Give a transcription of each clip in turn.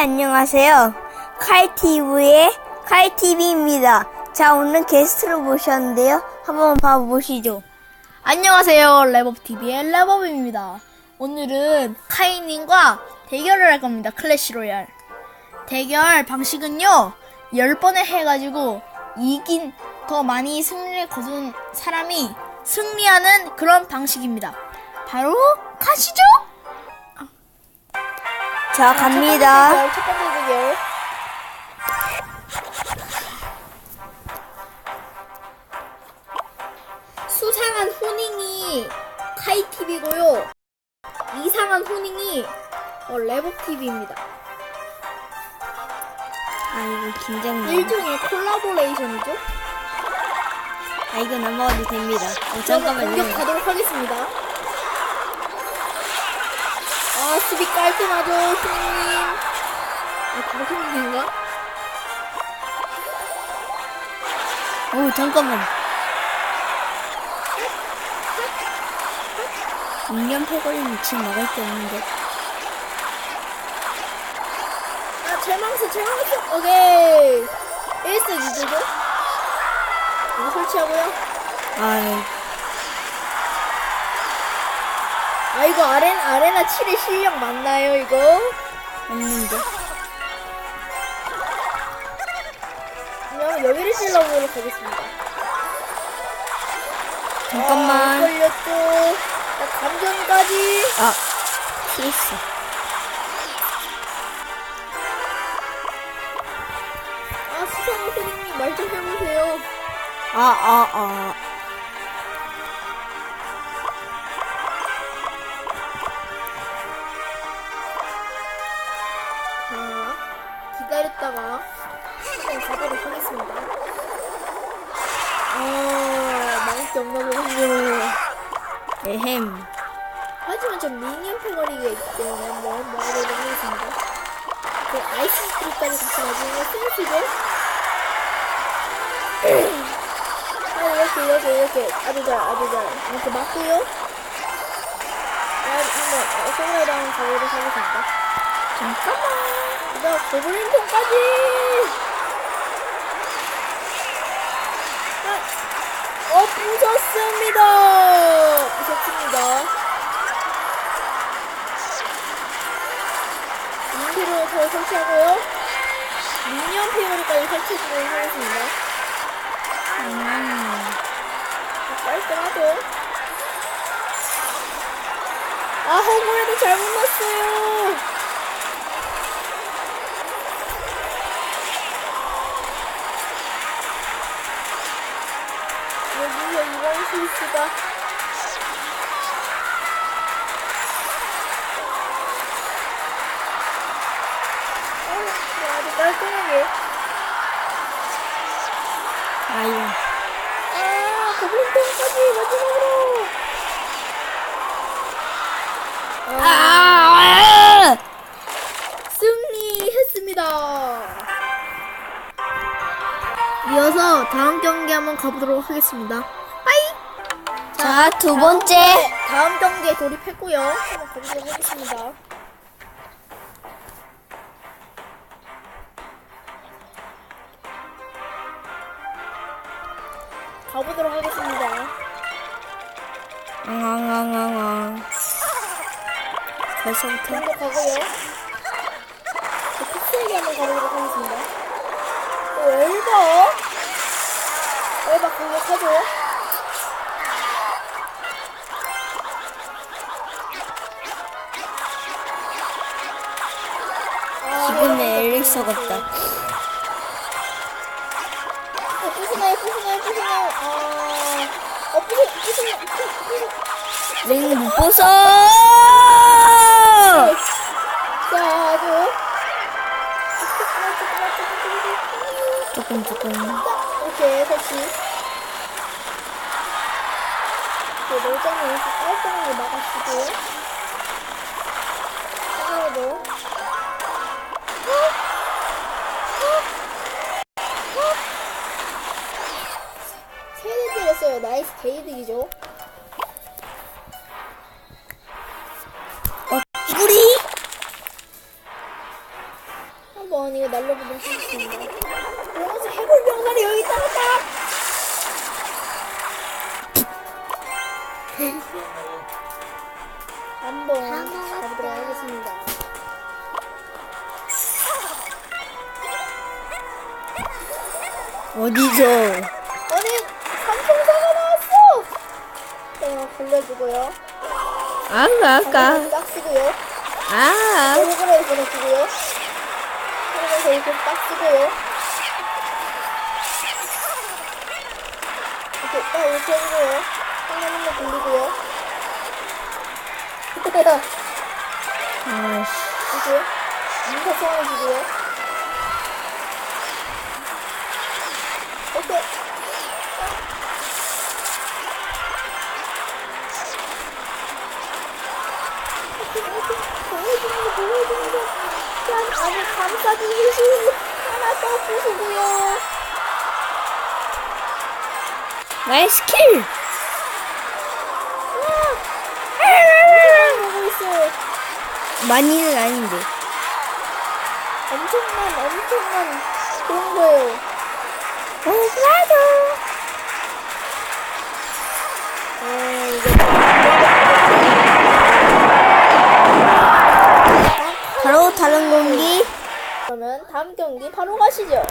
안녕하세요. 칼티브의 칼티비입니다. 자, 오늘 게스트로 모셨는데요. 한번 봐보시죠. 안녕하세요. 레버TV의 레버입니다. 오늘은 카이님과 대결을 할 겁니다. 클래시 로얄. 대결 방식은요, 10번을 해가지고, 이긴, 더 많이 승리를 거둔 사람이 승리하는 그런 방식입니다. 바로, 가시죠! 자, 갑니다. 첫 번째 대결. 수상한 호닝이 카이TV고요. 이상한 호닝이 어, 레버TV입니다. 아, 이거 긴장돼. 일종의 콜라보레이션이죠. 아, 이거 넘어가도 됩니다. 어, 잠깐만요. 공격하도록 하겠습니다. 아, 수비 깔끔하죠, 호닝님. 아, 그거 호닝인가? 오, 잠깐만. 2년 패거리는 지금 막을 게 없는데. 아, 제망스, 제망스. 오케이. 1스 유도죠? 이거 설치하고요. 아, 아, 이거 아레, 아레나 7의 실력 맞나요, 이거? 없는데. 그러면 여기를 찔러보도록 하겠습니다. 아, 잠깐만. 걸렸죠. 자, 감전까지. 아, 피했어. 아, 수상한 선생님 말 좀 해보세요. 아, 아, 아. 자, 기다렸다가 한번 가도록 하겠습니다. 아, 없나 보군요. 에헴. 하지만 전 미니언 패거리가 있기 때문에 한번 먹어보도록 하겠습니다. 그 아이스 스트립까지 같이 나중에 센스죠? 아, 이렇게, 이렇게, 이렇게. 아주 잘, 아주 잘. 이렇게 맞고요. 아, 한번, 어, 한번 가보도록 하겠습니다. 잠깐만. 그 다음, 고블린통까지! 아, 어, 부셨습니다! 부셨습니다. 인피로 더 설치하고요. 미니언 페어리까지 설치해주도록 하겠습니다. 음. 깔끔하죠? 아, 허브에도 잘못 났어요! 아주 깔끔하게 아유. 아 고블린통까지 마지막으로 아! 승리했습니다 이어서 다음 경기 한번 가보도록 하겠습니다 자, 두 번째. 다음 경기에 돌입했고요 한번 하겠습니다 가보도록 하겠습니다 앙앙앙앙앙. 벌써부터. 먼저 가고요. 저 픽스에게 한번 가보도록 하겠습니다. 또 엘바. 엘바 공격하죠. 같다. 어, 부수나요, 부수나요. 아, 어, 부수, 부수나요, 부수, 부수. 링못 보서! 자, 아주. 조금, 조금. 오케이, 설치. 그 놀장을 이렇게 깔끔하게 막아주고. 하나로. 때렸어요. 나이스 게이득이죠. 어, 뿌리? 한번 이거 날려보도록 하겠습니다. 그러면서 해골 병사리 여기 있다가 한번 가보도록 하겠습니다. 어디서? 자 걸려주고요. 아까 아까. 딱 쓰고요. 아. 얼굴에 보내주고요. 그러면서 이렇게 딱 쓰고요. 이렇게 딱 이렇게 해주고요. 똥나무도 돌리고요. 아씨. 이제 인사 소환해주고요. 오케이. 짠 아주 감싸주듯이 하나 더 부수고요. 나의 스킬. 많이는 아닌데. 엄청난 엄청난 그런 거예요. 어, 맞아. 아 그러면 다음 경기 바로 가시죠.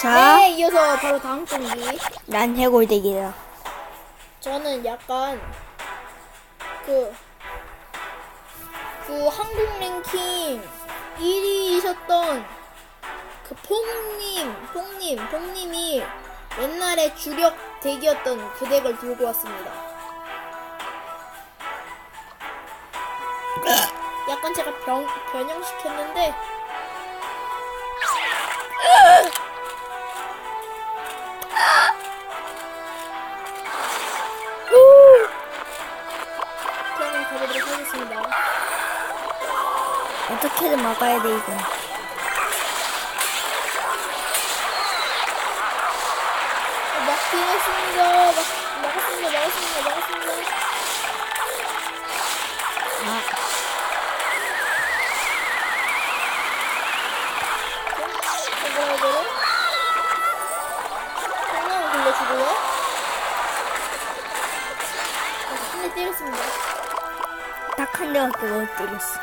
자, 네, 이어서 바로 다음 경기. 난 해골대기다. 저는 약간 그, 그 한국 랭킹 1위이셨던 그 퐁님, 퐁님, 퐁님이 옛날에 주력 덱이었던 그 덱을 들고 왔습니다. 약간 제가 변, 변형시켰는데 그러면 가보도록 하겠습니다. 어떻게든 막아야 돼 이건. 막긴 했습니다. 막, 막았습니다. 막았습니다. 막았습니다. 주고요. 한대 때렸습니다. 딱 한 대밖에 못 때렸어.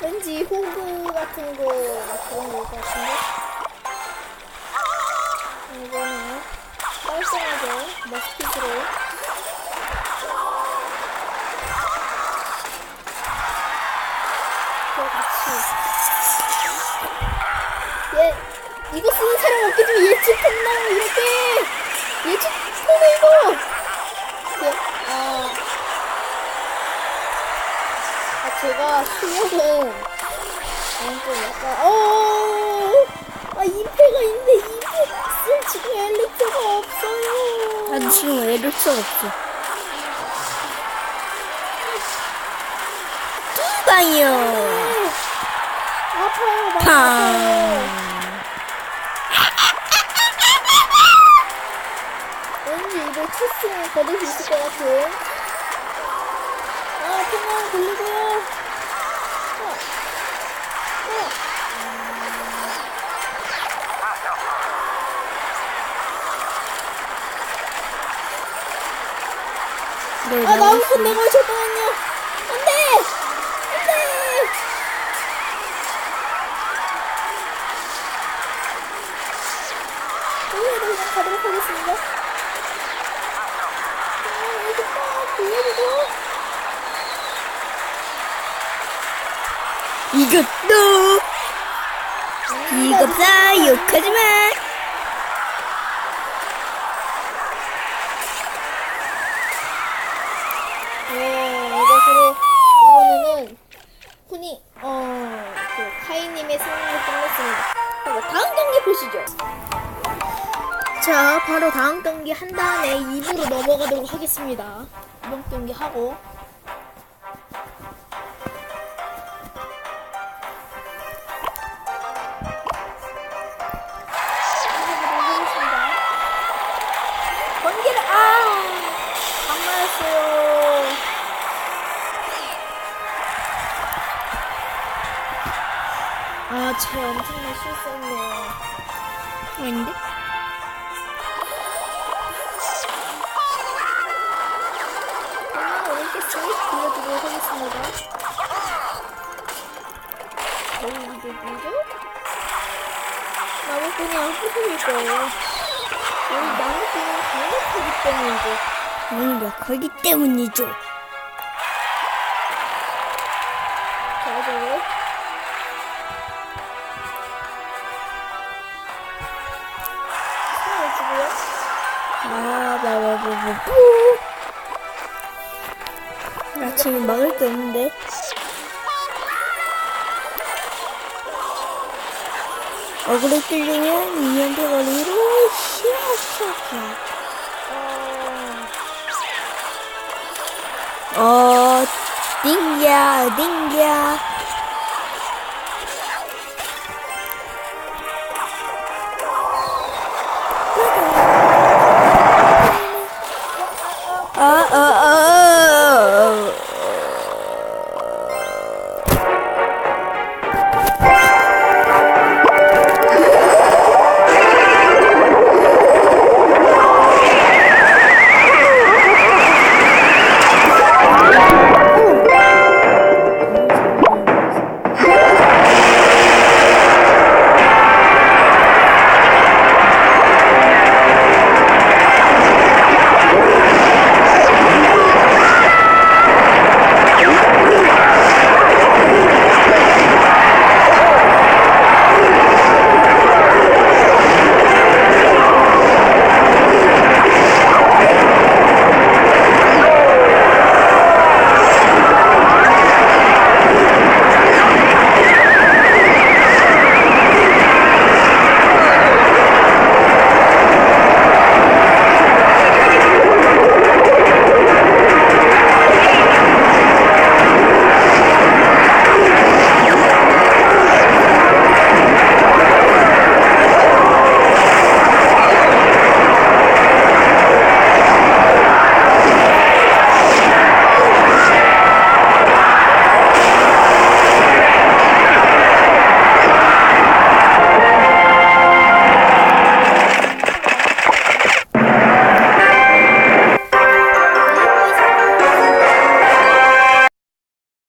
왠지 호구 같은 거 막 그런 거일 것 같은데. 이거는 깔끔하게 머스킷으로 폰나요 이렇게 예측 이렇게 아 아, 제가 아, 좀 약간 어, 아 임페가 있는데 쓸 지금 엘리트가 없어요. 나도 지금 수 없어. 뚜방이요. 거둘 수 있을 것 같은. 아, 평양 돌리고요. 네, 아, 나왔어. 건 내가 잠깐만요. 안 돼! 안 돼! 오늘도 그냥 가도록 하겠습니다. 아, 이렇게 딱 돌려주고. 이것도 이겁다 욕하지마. 네, 이것으로 이번에는 훈이, 어, 그, 카이님의 승리를 끝냈습니다. 그리고 다음 경기 보시죠. 자, 바로 다음 경기 한 다음에 2부로 넘어가도록 하겠습니다. 이번 경기 하고. 안 맞았어요. 아, 제 엄청난 실수했네요. 아닌데? 그러면 이렇게 쭉 빌려드리도록 하겠습니다. 거의 이제 뭐죠? 나무꾼이 후속일 거예요. 우리 나무꾼은 강력하기 때문이 죠. 강력하기 때문이죠. 아, 바바바바부. 나 지금 막을 게 없는데. 어그로 끌리면 이연패 거리로. 어, 어, 띵야, 띵야.